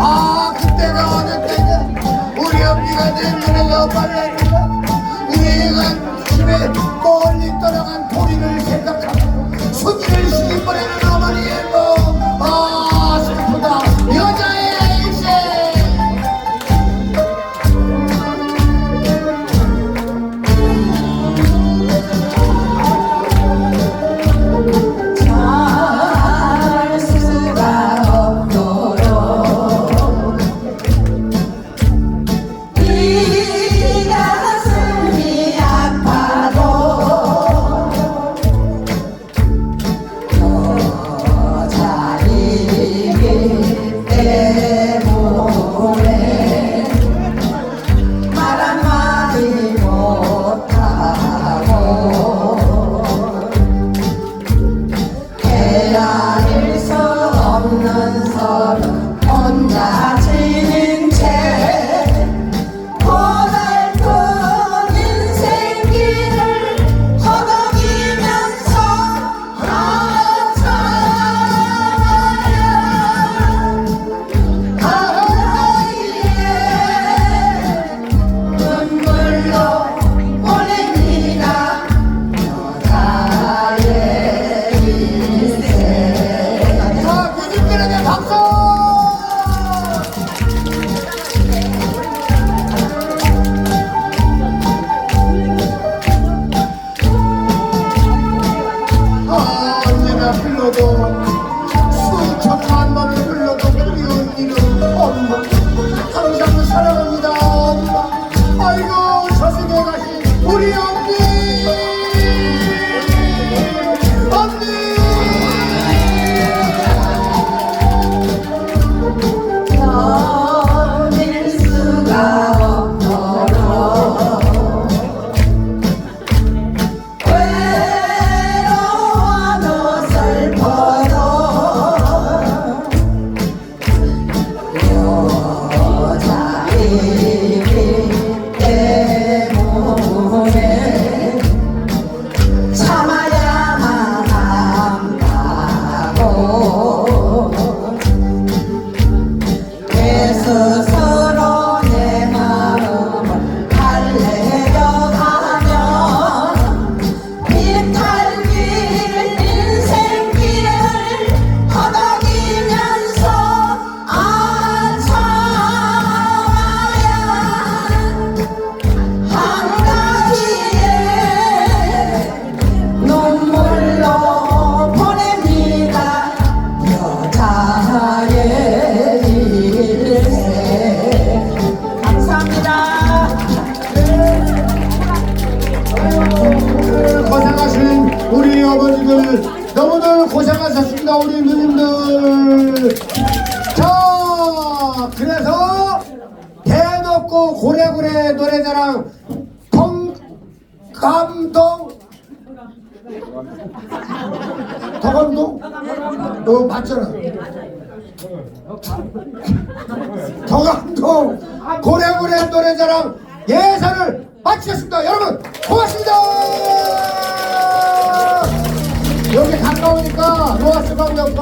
아, 그때가 어느 때냐? 우리 언니가 내 눈을 너무 빨랐다. 우리가 집에 멀리 떠나가 아, 필러도 누님들 너무들 고생하셨습니다 우리 누님들. 자 그래서 대놓고 고래고래 노래자랑 통 감동. 더 감동? 어 맞잖아. 더 감동. 고래고래 노래자랑 예산을 마치겠습니다.